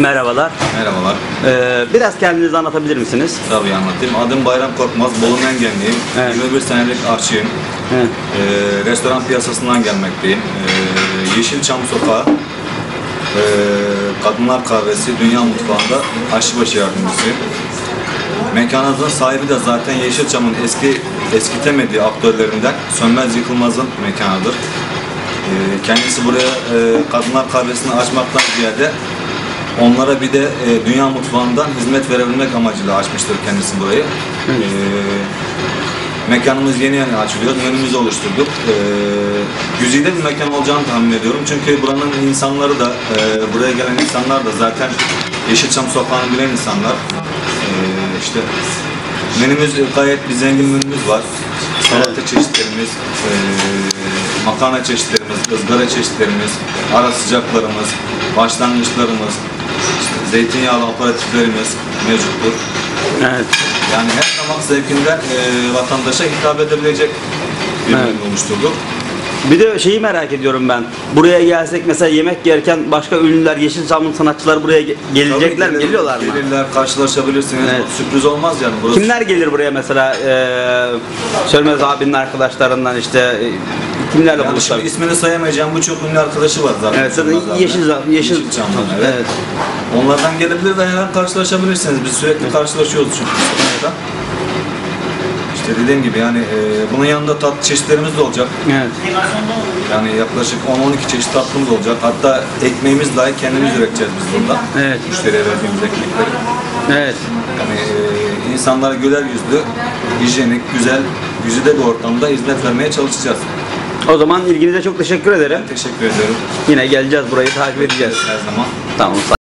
Merhabalar. Merhabalar. Ee, biraz kendinizi anlatabilir misiniz? Tabii anlatayım. Adım Bayram Korkmaz. Bolu Mengenliyim. Evet. 21 senelik aşçıyım. Evet. Ee, restoran piyasasından gelmekteyim. Ee, Yeşilçam Sokağı, ee, Kadınlar Kahvesi, Dünya Mutfağı'nda aşçıbaşı yardımcısıyım. Mekanımızın sahibi de zaten Yeşilçam'ın eski eskitemediği aktörlerinden Sönmez Yıkılmaz'ın mekanıdır. Ee, kendisi buraya e, Kadınlar Kahvesi'ni açmaktan ziyade onlara bir de e, Dünya Mutfağı'ndan hizmet verebilmek amacıyla açmıştır kendisi burayı. Ee, mekanımız yeni yeni açılıyor. Menümüzü oluşturduk. Ee, güzide bir mekan olacağını tahmin ediyorum. Çünkü buranın insanları da, e, buraya gelen insanlar da zaten Yeşilçam Sokağı'nı bilen insanlar. Ee, işte menümüz gayet bir zengin menümüz var. Salata çeşitlerimiz, e, makarna çeşitlerimiz, ızgara çeşitlerimiz, ara sıcaklarımız, başlangıçlarımız, zeytinyağlı aparatiflerimiz mevcuttur. Evet. Yani her damak zevkinden e, vatandaşa hitap edebilecek bir Evet. ürün oluşturduk. Bir de şeyi merak ediyorum ben. Buraya gelsek mesela yemek yerken başka ünlüler, Yeşilçam'ın sanatçılar buraya ge- gelecekler mi? Geliyorlar mı? Gelirler, karşılaşabilirsiniz. Evet. Sürpriz olmaz yani. Burası Kimler gelir buraya mesela? Ee, Sönmez abinin arkadaşlarından işte e, kimlerle Yani buluşlar? şimdi ismini sayamayacağım bu çok ünlü arkadaşı var zaten. Evet, zaten Sönmez abinin. Yeşil, Yeşil, Yeşilçam'dan, evet. evet. Onlardan gelebilir ve her an karşılaşabilirsiniz. Biz sürekli karşılaşıyoruz çünkü. İşte dediğim gibi yani e, bunun yanında tatlı çeşitlerimiz de olacak. Evet. Yani yaklaşık 10-12 çeşit tatlımız olacak. Hatta ekmeğimiz dahi kendimiz üreteceğiz biz burada. Evet. Müşteriye verdiğimiz ekmekleri. Evet. Yani e, insanlara güler yüzlü, hijyenik, güzel, güzide bir ortamda hizmet vermeye çalışacağız. O zaman ilginize çok teşekkür ederim. Teşekkür ederim. Yine geleceğiz burayı takip edeceğiz. Her zaman. Tamam.